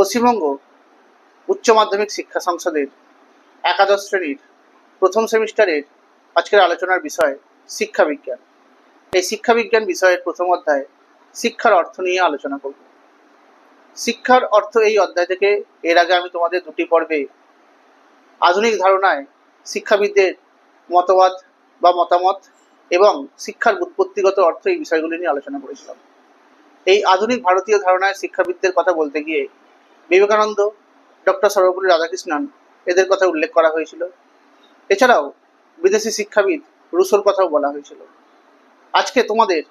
পশ্চিমবঙ্গ উচ্চ মাধ্যমিক শিক্ষা সংসদের একাদশ শ্রেণির প্রথম সেমিস্টারের আজকের আলোচনার বিষয় শিক্ষা বিজ্ঞান। এই শিক্ষা বিজ্ঞান বিষয়ের প্রথম অধ্যায় শিক্ষার অর্থ নিয়ে আলোচনা করব। শিক্ষার অর্থ এই অধ্যায় থেকে এর আগে আমি তোমাদের দুটি পর্বে আধুনিক ধারণায় শিক্ষাবিদদের মতবাদ বা মতামত এবং শিক্ষার উৎপত্তিগত অর্থ এই বিষয়গুলি নিয়ে আলোচনা করেছিলাম। এই আধুনিক ভারতীয় ধারণায় শিক্ষাবিদদের কথা বলতে গিয়ে বিবেকানন্দ, ডক্টর সর্বপল্লী রাধাকৃষ্ণন এদের কথা উল্লেখ করা হয়েছিল। এছাড়াও বিদেশি শিক্ষাবিদ রুশোর কথাও বলা হয়েছিল। আজকে তোমাদের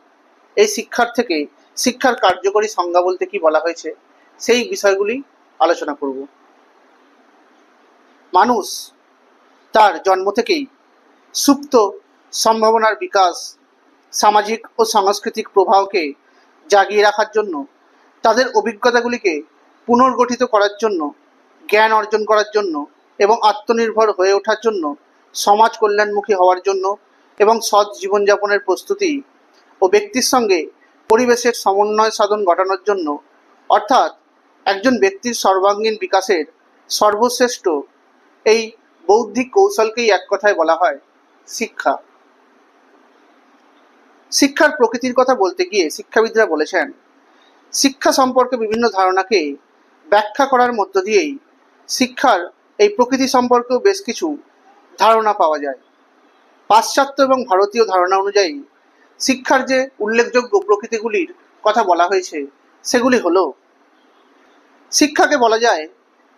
এই শিক্ষার থেকে শিক্ষার কার্যকরী সংজ্ঞা বলতে কি বলা হয়েছে, সেই বিষয়গুলি আলোচনা করব। মানুষ তার জন্ম থেকেই সুপ্ত সম্ভাবনার বিকাশ, সামাজিক ও সাংস্কৃতিক প্রবাহকে জাগিয়ে রাখার জন্য তাদের অভিজ্ঞতাগুলিকে পুনর্গঠিত করার জন্য, জ্ঞান অর্জন করার জন্য এবং আত্মনির্ভর হয়ে ওঠার জন্য, সমাজ কল্যাণমুখী হওয়ার জন্য এবং সৎ জীবনযাপনের প্রস্তুতি ও ব্যক্তির সঙ্গে পরিবেশের সমন্বয় সাধন ঘটানোর জন্য, অর্থাৎ একজন ব্যক্তির সর্বাঙ্গীন বিকাশের সর্বশ্রেষ্ঠ এই বৌদ্ধিক কৌশলকেই এক কথায় বলা হয় শিক্ষা। শিক্ষার প্রকৃতির কথা বলতে গিয়ে শিক্ষাবিদরা বলেছেন, শিক্ষা সম্পর্কে বিভিন্ন ধারণাকে ব্যাখ্যা করার মধ্য দিয়েই শিক্ষার এই প্রকৃতি সম্পর্কেও বেশ কিছু ধারণা পাওয়া যায়। পাশ্চাত্য এবং ভারতীয় ধারণা অনুযায়ী শিক্ষার যে উল্লেখযোগ্য প্রকৃতিগুলির কথা বলা হয়েছে, সেগুলি হলো, শিক্ষাকে বলা যায়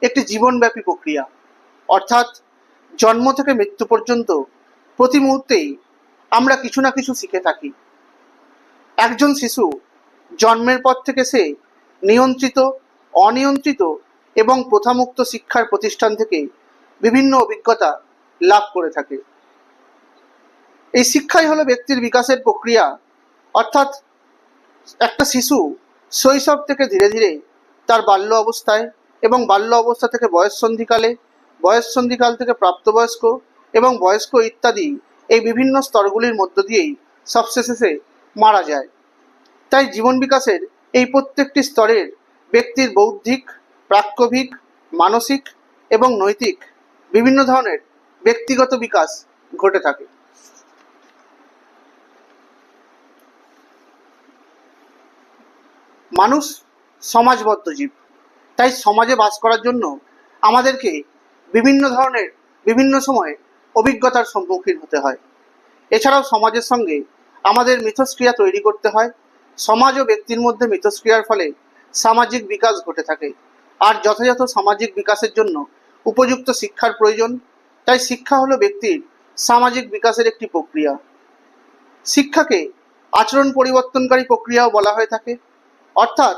একটি জীবনব্যাপী প্রক্রিয়া। অর্থাৎ জন্ম থেকে মৃত্যু পর্যন্ত প্রতি মুহূর্তেই আমরা কিছু না কিছু শিখে থাকি। একজন শিশু জন্মের পর থেকে সে নিয়ন্ত্রিত অনিয়ন্ত্রিত এবং প্রথামুক্ত শিক্ষার প্রতিষ্ঠান থেকে বিভিন্ন অভিজ্ঞতা লাভ করে থাকে। এই শিক্ষাই হলো ব্যক্তির বিকাশের প্রক্রিয়া। অর্থাৎ একটা শিশু শৈশব থেকে ধীরে ধীরে তার বাল্য অবস্থায় এবং বাল্য অবস্থা থেকে বয়ঃসন্ধিকালে, বয়ঃসন্ধিকাল থেকে প্রাপ্তবয়স্ক এবং বয়স্ক ইত্যাদি এই বিভিন্ন স্তরগুলির মধ্য দিয়েই সবশেষে মারা যায়। তাই জীবন বিকাশের এই প্রত্যেকটি স্তরের ব্যক্তির বৌদ্ধিক, প্রাক্কভিক, মানসিক এবং নৈতিক বিভিন্ন ধরনের ব্যক্তিগত বিকাশ ঘটে থাকে। মানুষ সমাজবদ্ধ জীব। তাই সমাজে বাস করার জন্য আমাদেরকে বিভিন্ন ধরনের, বিভিন্ন সময়ে অভিজ্ঞতার সম্মুখীন হতে হয়। এছাড়াও সমাজের সঙ্গে আমাদের মিথস্ক্রিয়া তৈরি করতে হয়। সমাজ ও ব্যক্তির মধ্যে মিথস্ক্রিয়ার ফলে সামাজিক বিকাশ ঘটে থাকে। আর যথাযথ সামাজিক বিকাশের জন্য উপযুক্ত শিক্ষার প্রয়োজন, তাই শিক্ষা হলো ব্যক্তির সামাজিক বিকাশের একটি প্রক্রিয়া। শিক্ষাকে আচরণ পরিবর্তনকারী প্রক্রিয়াও বলা হয়ে থাকে। অর্থাৎ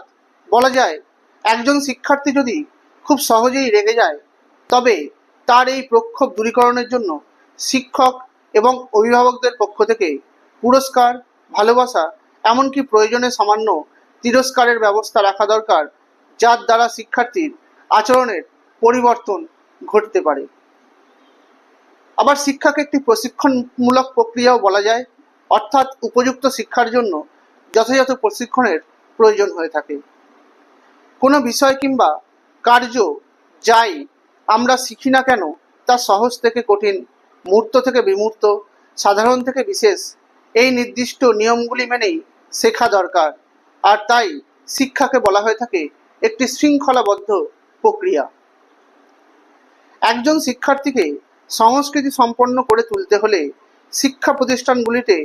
বলা যায়, একজন শিক্ষার্থী যদি খুব সহজেই রেগে যায়, তবে তার এই প্রক্ষোভ দূরীকরণের জন্য শিক্ষক এবং অভিভাবকদের পক্ষ থেকে পুরস্কার, ভালোবাসা, এমনকি প্রয়োজনে সামান্য তিরস্কারের ব্যবস্থা রাখা দরকার, যার দ্বারা শিক্ষার্থীর আচরণের পরিবর্তন ঘটতে পারে। আবার শিক্ষাকে একটি প্রশিক্ষণমূলক প্রক্রিয়াও বলা যায়, অর্থাৎ উপযুক্ত শিক্ষার জন্য যথাযথ প্রশিক্ষণের প্রয়োজন হয়ে থাকে। কোনো বিষয় কিংবা কার্য যাই আমরা শিখি না কেন, তা সহজ থেকে কঠিন, মূর্ত থেকে বিমূর্ত, সাধারণ থেকে বিশেষ, এই নির্দিষ্ট নিয়মগুলি মেনেই শেখা দরকার। আর তাই শিক্ষাকে বলা হয়ে থাকে একটি শৃঙ্খলাবদ্ধ প্রক্রিয়া। একজন শিক্ষার্থীকে সংস্কৃতি সম্পন্ন করে তুলতে হলে শিক্ষা প্রতিষ্ঠানগুলিতে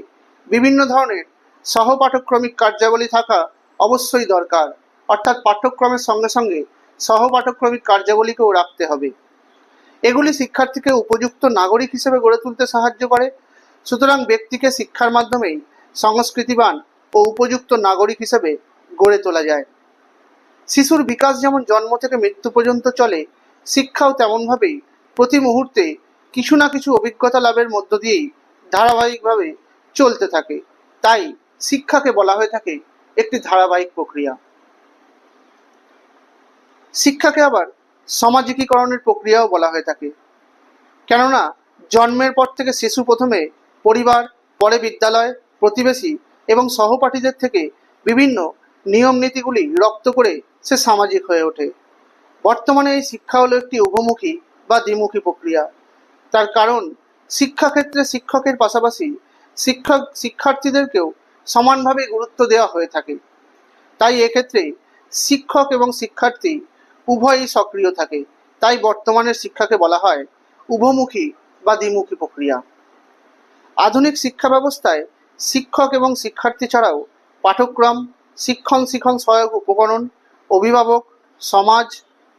বিভিন্ন ধরনের সহপাঠক্রমিক কার্যাবলী থাকা অবশ্যই দরকার। অর্থাৎ পাঠ্যক্রমের সঙ্গে সঙ্গে সহপাঠক্রমিক কার্যাবলীকেও রাখতে হবে। এগুলি শিক্ষার্থীকে উপযুক্ত নাগরিক হিসেবে গড়ে তুলতে সাহায্য করে। সুতরাং ব্যক্তিকে শিক্ষার মাধ্যমেই সংস্কৃতিবান ও উপযুক্ত নাগরিক হিসেবে গড়ে তোলা যায়। শিশুর বিকাশ যেমন জন্ম থেকে মৃত্যু পর্যন্ত চলে, শিক্ষাও তেমনভাবেই প্রতি মুহূর্তে কিছু না কিছু অভিজ্ঞতা লাভের মধ্য দিয়েই ধারাবাহিকভাবে চলতে থাকে। তাই শিক্ষাকে বলা হয়ে থাকে একটি ধারাবাহিক প্রক্রিয়া। শিক্ষাকে আবার সামাজিকীকরণের প্রক্রিয়াও বলা হয়ে থাকে। কেননা, জন্মের পর থেকে শিশু প্রথমে পরিবার, পরে বিদ্যালয়, প্রতিবেশী এবং সহপাঠীদের থেকে বিভিন্ন নিয়ম নীতিগুলি রপ্ত করে সে সামাজিক হয়ে ওঠে। বর্তমানে এই শিক্ষা হলো একটি উভমুখী বা দ্বিমুখী প্রক্রিয়া। তার কারণ, শিক্ষাক্ষেত্রে শিক্ষকের পাশাপাশি শিক্ষক শিক্ষার্থীদেরকেও সমানভাবে গুরুত্ব দেওয়া হয়ে থাকে। তাই এক্ষেত্রে শিক্ষক এবং শিক্ষার্থী উভয়ই সক্রিয় থাকে। তাই বর্তমানের শিক্ষাকে বলা হয় উভমুখী বা দ্বিমুখী প্রক্রিয়া। আধুনিক শিক্ষা ব্যবস্থায় শিক্ষক এবং শিক্ষার্থী ছাড়াও পাঠ্যক্রম, শিক্ষণ শিক্ষণ সহায়ক উপকরণ, অভিভাবক, সমাজ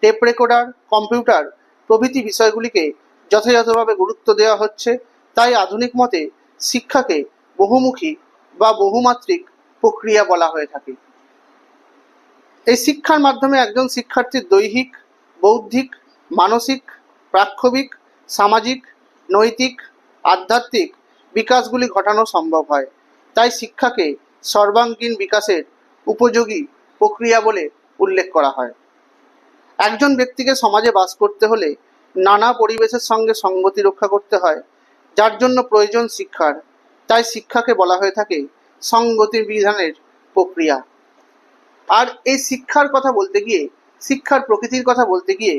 টেপ রেকর্ডার কম্পিউটার প্রভৃতি বিষয়গুলিকে যথাযথভাবে গুরুত্ব দেওয়া হচ্ছে। তাই আধুনিক মতে শিক্ষাকে বহুমুখী বা বহুমাত্রিক প্রক্রিয়া বলা হয়ে থাকে। এই শিক্ষার মাধ্যমে একজন শিক্ষার্থীর দৈহিক, বৌদ্ধিক, মানসিক প্রাক্ষবিক সামাজিক, নৈতিক, আধ্যাত্মিক বিকাশগুলি ঘটানো সম্ভব হয়। তাই শিক্ষাকে সর্বাঙ্গীন বিকাশের উপযোগী প্রক্রিয়া বলে উল্লেখ করা হয়। একজন ব্যক্তিকে সমাজে বাস করতে হলে নানা পরিবেশের সঙ্গে সঙ্গতি রক্ষা করতে হয়, যার জন্য প্রয়োজন শিক্ষার। তাই শিক্ষাকে বলা হয়ে থাকে সঙ্গতি বিধানের প্রক্রিয়া। আর এই শিক্ষার কথা বলতে গিয়ে, শিক্ষার প্রকৃতির কথা বলতে গিয়ে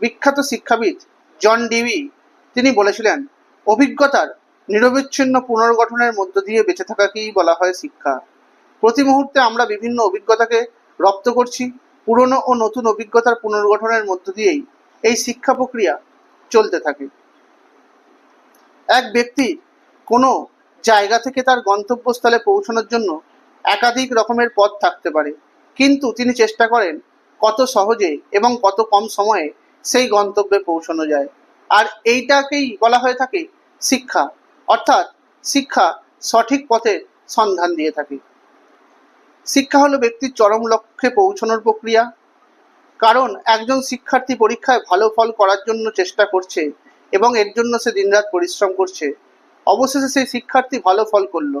বিখ্যাত শিক্ষাবিদ জন ডিভি তিনি বলেছিলেন, অভিজ্ঞতার নিরবিচ্ছিন্ন পুনর্গঠনের মধ্য দিয়ে বেঁচে থাকাকেই বলা হয় শিক্ষা। প্রতি মুহূর্তে আমরা বিভিন্ন অভিজ্ঞতাকে রপ্ত করছি, পুরনো ও নতুন অভিজ্ঞতার পুনর্গঠনের মধ্য দিয়েই এই শিক্ষা প্রক্রিয়া চলতে থাকে। এক ব্যক্তি কোনো জায়গা থেকে তার গন্তব্যস্থলে পৌঁছানোর জন্য একাধিক রকমের পথ থাকতে পারে, কিন্তু তিনি চেষ্টা করেন কত সহজে এবং কত কম সময়ে সেই গন্তব্যে পৌঁছানো যায়। আর এইটাকেই বলা হয়ে থাকে শিক্ষা। অর্থাৎ শিক্ষা সঠিক পথে সন্ধান দিয়ে থাকে। শিক্ষা হলো ব্যক্তির চরম লক্ষ্যে পৌঁছানোর প্রক্রিয়া। কারণ একজন শিক্ষার্থী পরীক্ষায় ভালো ফল করার জন্য চেষ্টা করছে এবং এর জন্য সে দিনরাত পরিশ্রম করছে। অবশেষে সেই শিক্ষার্থী ভালো ফল করল।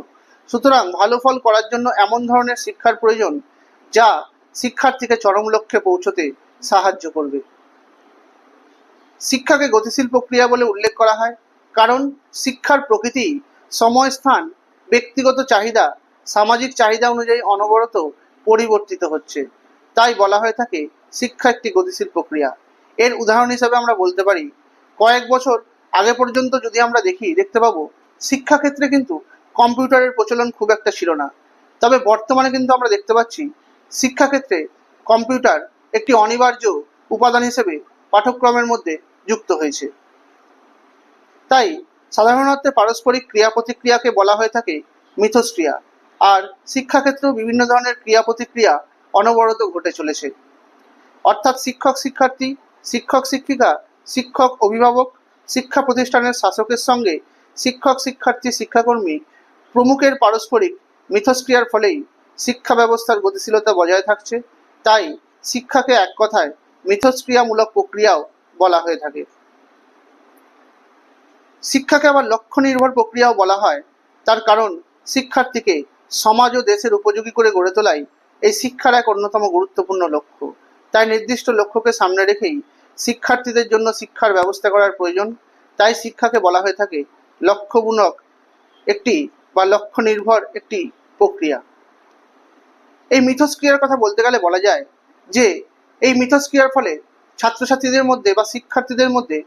সুতরাং ভালো ফল করার জন্য এমন ধরনের শিক্ষার প্রয়োজন যা শিক্ষার্থীকে চরম লক্ষ্যে পৌঁছতে সাহায্য করবে। শিক্ষাকে গতিশীল প্রক্রিয়া বলে উল্লেখ করা হয়। কারণ শিক্ষার প্রকৃতি সময় স্থান ব্যক্তিগত চাহিদা, সামাজিক চাহিদা অনুযায়ী অনবরত পরিবর্তিত হচ্ছে। তাই বলা হয়ে থাকে, শিক্ষা একটি গতিশীল প্রক্রিয়া। এর উদাহরণ হিসাবে আমরা বলতে পারি, কয়েক বছর আগে পর্যন্ত যদি আমরা দেখি, দেখতে পাবো, শিক্ষাক্ষেত্রে কিন্তু কম্পিউটারের প্রচলন খুব একটা ছিল না। তবে বর্তমানে কিন্তু আমরা দেখতে পাচ্ছি, শিক্ষাক্ষেত্রে কম্পিউটার একটি অনিবার্য উপাদান হিসেবে পাঠ্যক্রমের মধ্যে যুক্ত হয়েছে। তাই সাধারণত পারস্পরিক ক্রিয়া প্রতিক্রিয়াকে বলা হয়ে থাকে মিথস্ক্রিয়া। আর শিক্ষাক্ষেত্রেও বিভিন্ন ধরনের ক্রিয়া প্রতিক্রিয়া অনবরত ঘটে চলেছে। অর্থাৎ শিক্ষক শিক্ষার্থী, শিক্ষক শিক্ষিকা, শিক্ষক অভিভাবক, শিক্ষা প্রতিষ্ঠানের শাসকের সঙ্গে শিক্ষক শিক্ষার্থী শিক্ষাকর্মী প্রমুখের পারস্পরিক মিথস্ক্রিয়ার ফলেই শিক্ষা ব্যবস্থার গতিশীলতা বজায় থাকছে। তাই শিক্ষাকে এক কথায় মিথস্ক্রিয়ামূলক প্রক্রিয়াও বলা হয়ে থাকে। শিক্ষাকে আবার লক্ষ্য নির্ভর প্রক্রিয়াও বলা হয়। তার কারণ, শিক্ষার্থীকে সমাজ ও দেশের উপযোগী করে গড়ে তোলাই এই শিক্ষার এক অন্যতম গুরুত্বপূর্ণ লক্ষ্য। তাই নির্দিষ্ট লক্ষ্যকে সামনে রেখেই শিক্ষার্থীদের জন্য শিক্ষার ব্যবস্থা করার প্রয়োজন। তাই শিক্ষাকে বলা হয়ে থাকে লক্ষ্যমূলক একটি বা লক্ষ্য নির্ভর একটি প্রক্রিয়া। এই মিথস্ক্রিয়ার কথা বলতে গেলে বলা যায় যে, এই মিথস্ক্রিয়ার ফলে ছাত্রছাত্রীদের মধ্যে বা শিক্ষার্থীদের মধ্যে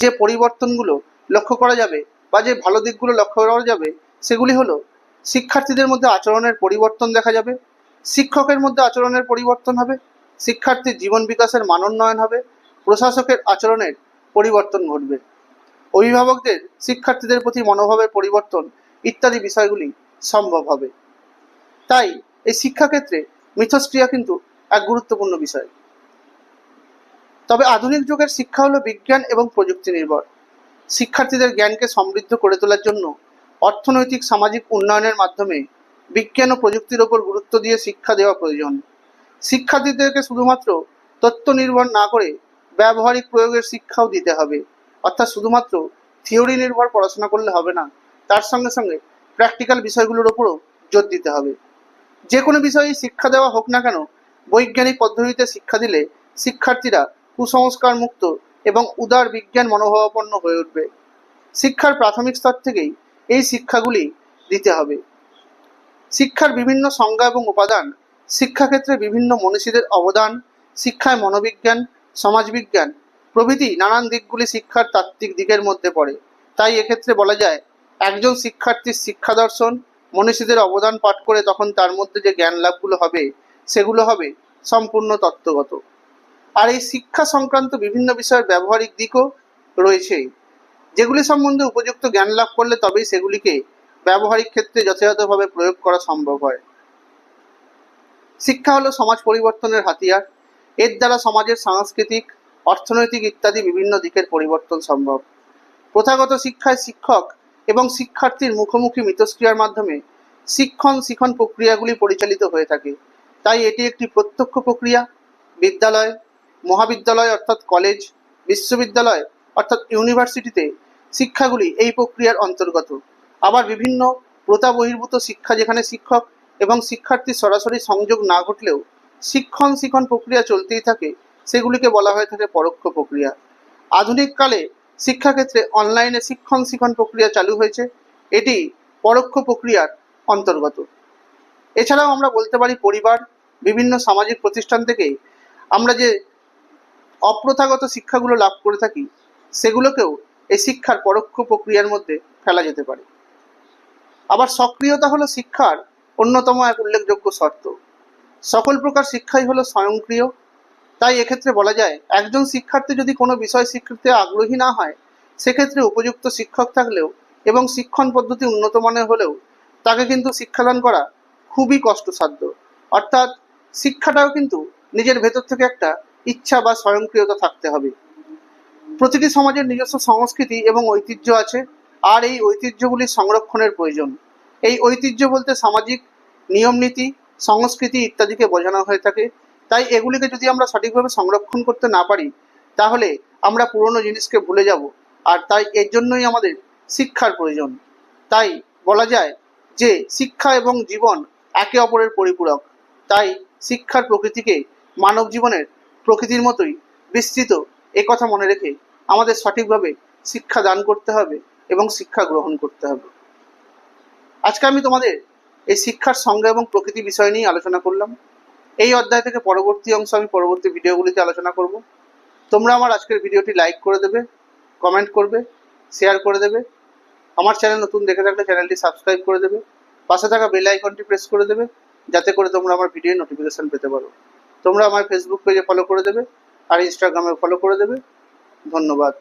যে পরিবর্তনগুলো লক্ষ্য করা যাবে বা যে ভালো দিকগুলো লক্ষ্য করা যাবে, সেগুলি হলো শিক্ষার্থীদের মধ্যে আচরণের পরিবর্তন দেখা যাবে, শিক্ষকের মধ্যে আচরণের পরিবর্তন হবে, শিক্ষার্থীর জীবন বিকাশের মানোন্নয়ন হবে, প্রশাসকের আচরণের পরিবর্তন ঘটবে। অভিভাবকদের, শিক্ষার্থীদের প্রতি মনোভাবের পরিবর্তন ইত্যাদি বিষয়গুলি সম্ভব হবে। তাই এই শিক্ষাক্ষেত্রে মিথস্ক্রিয়া কিন্তু এক গুরুত্বপূর্ণ বিষয়। তবে আধুনিক যুগের শিক্ষা হলো বিজ্ঞান এবং প্রযুক্তি নির্ভর। শিক্ষার্থীদের জ্ঞানকে সমৃদ্ধ করে তোলার জন্য অর্থনৈতিক, সামাজিক উন্নয়নের মাধ্যমে বিজ্ঞান ও প্রযুক্তির ওপর গুরুত্ব দিয়ে শিক্ষা দেওয়া প্রয়োজন। শিক্ষার্থীদেরকে শুধুমাত্র তথ্য নির্ভর না করে ব্যবহারিক প্রয়োগের শিক্ষাও দিতে হবে। অর্থাৎ শুধুমাত্র থিওরি নির্ভর পড়াশোনা করলে হবে না, তার সঙ্গে সঙ্গে প্র্যাকটিক্যাল বিষয়গুলোর ওপরও জোর দিতে হবে। যে কোনো বিষয়ে শিক্ষা দেওয়া হোক না কেন, বৈজ্ঞানিক পদ্ধতিতে শিক্ষা দিলে শিক্ষার্থীরা কুসংস্কার মুক্ত এবং উদার বিজ্ঞান মনোভাবাপন্ন হয়ে উঠবে। শিক্ষার প্রাথমিক স্তর থেকেই এই শিক্ষাগুলি দিতে হবে। শিক্ষার বিভিন্ন সংজ্ঞা এবং উপাদান, শিক্ষাক্ষেত্রে বিভিন্ন মনীষীদের অবদান, শিক্ষায় মনোবিজ্ঞান, সমাজবিজ্ঞান প্রভৃতি নানান দিকগুলি শিক্ষার তাত্ত্বিক দিকের মধ্যে পড়ে। তাই এক্ষেত্রে বলা যায়, একজন শিক্ষার্থীর শিক্ষা দর্শন, মনীষীদের অবদান পাঠ করে তখন তার মধ্যে যে জ্ঞান লাভগুলো হবে, সেগুলো হবে সম্পূর্ণ তত্ত্বগত। আর এই শিক্ষা সংক্রান্ত বিভিন্ন বিষয়ের ব্যবহারিক দিকও রয়েছে যেগুলি সম্বন্ধে উপযুক্ত জ্ঞান লাভ করলে তবেই সেগুলিকে ব্যবহারিক ক্ষেত্রে যথাযথভাবে প্রয়োগ করা সম্ভব হয়। শিক্ষা হলো সমাজ পরিবর্তনের হাতিয়ার। এর দ্বারা সমাজের সাংস্কৃতিক, অর্থনৈতিক ইত্যাদি বিভিন্ন দিকের পরিবর্তন সম্ভব। প্রথাগত শিক্ষায় শিক্ষক এবং শিক্ষার্থীর মুখোমুখি মিথস্ক্রিয়ার মাধ্যমে শিক্ষণ শিখন প্রক্রিয়াগুলি পরিচালিত হয়ে থাকে। তাই এটি একটি প্রত্যক্ষ প্রক্রিয়া, বিদ্যালয় মহাবিদ্যালয় অর্থাৎ কলেজ বিশ্ববিদ্যালয় অর্থাৎ ইউনিভার্সিটিতে শিক্ষাগুলি এই প্রক্রিয়ার অন্তর্গত। আবার বিভিন্ন প্রথা বহির্ভূত শিক্ষা যেখানে শিক্ষক এবং শিক্ষার্থীর সরাসরি সংযোগ না ঘটলেও শিক্ষণ শিখন প্রক্রিয়া চলতেই থাকে, সেগুলিকে বলা হয়ে থাকে পরোক্ষ প্রক্রিয়া। আধুনিক কালে শিক্ষাক্ষেত্রে অনলাইনে শিক্ষণ শিখন প্রক্রিয়া চালু হয়েছে, এটি পরোক্ষ প্রক্রিয়ার অন্তর্গত। এছাড়াও আমরা বলতে পারি পরিবার, বিভিন্ন সামাজিক প্রতিষ্ঠান থেকে আমরা যে অপ্রথাগত শিক্ষাগুলো লাভ করে থাকি, সেগুলোকেও এই শিক্ষার পরোক্ষ প্রক্রিয়ার মধ্যে ফেলা যেতে পারে। আবার সক্রিয়তা হলো শিক্ষার অন্যতম এক উল্লেখযোগ্য শর্ত। সকল প্রকার শিক্ষাই হলো স্বয়ংক্রিয়। তাই এক্ষেত্রে বলা যায়, একজন শিক্ষার্থী যদি কোনো বিষয় শিখতে আগ্রহী না হয়, সেক্ষেত্রে উপযুক্ত শিক্ষক থাকলেও এবং শিক্ষণ পদ্ধতি উন্নত মানের হলেও তাকে কিন্তু শিক্ষাদান করা খুবই কষ্টসাধ্য। অর্থাৎ শিক্ষাটাও কিন্তু নিজের ভেতর থেকে একটা ইচ্ছা বা স্বয়ংক্রিয়তা থাকতে হবে। প্রতিটি সমাজের নিজস্ব সংস্কৃতি এবং ঐতিহ্য আছে, আর এই ঐতিহ্যগুলি সংরক্ষণের প্রয়োজন। এই ঐতিহ্য বলতে সামাজিক নিয়ম নীতি সংস্কৃতি ইত্যাদিকে বোঝানো হয়ে থাকে। তাই এগুলিকে যদি আমরা সঠিকভাবে সংরক্ষণ করতে না পারি, তাহলে আমরা পুরনো জিনিসকে ভুলে যাব, আর তাই এর জন্যই আমাদের শিক্ষার প্রয়োজন। তাই বলা যায় যে, শিক্ষা এবং জীবন একে অপরের পরিপূরক। তাই শিক্ষার প্রকৃতিকে মানব জীবনের প্রকৃতির মতোই বিস্তৃত এ কথা মনে রেখে আমাদের সঠিকভাবে শিক্ষা দান করতে হবে এবং শিক্ষা গ্রহণ করতে হবে। আজকে আমি তোমাদের এই শিক্ষার সংজ্ঞা এবং প্রকৃতি বিষয় নিয়ে আলোচনা করলাম। এই অধ্যায় থেকে পরবর্তী অংশ আমি পরবর্তী ভিডিওগুলিতে আলোচনা করব। তোমরা আমার আজকের ভিডিওটি লাইক করে দেবে কমেন্ট করবে শেয়ার করে দেবে। আমার চ্যানেল নতুন দেখে থাকলে চ্যানেলটি সাবস্ক্রাইব করে দেবে। পাশে থাকা বেল আইকনটি প্রেস করে দেবে, যাতে করে তোমরা আমার ভিডিও নোটিফিকেশন পেতে পারো। তোমরা আমার ফেসবুক পেজে ফলো করে দেবে আর ইনস্টাগ্রামে ফলো করে দেবে। ধন্যবাদ।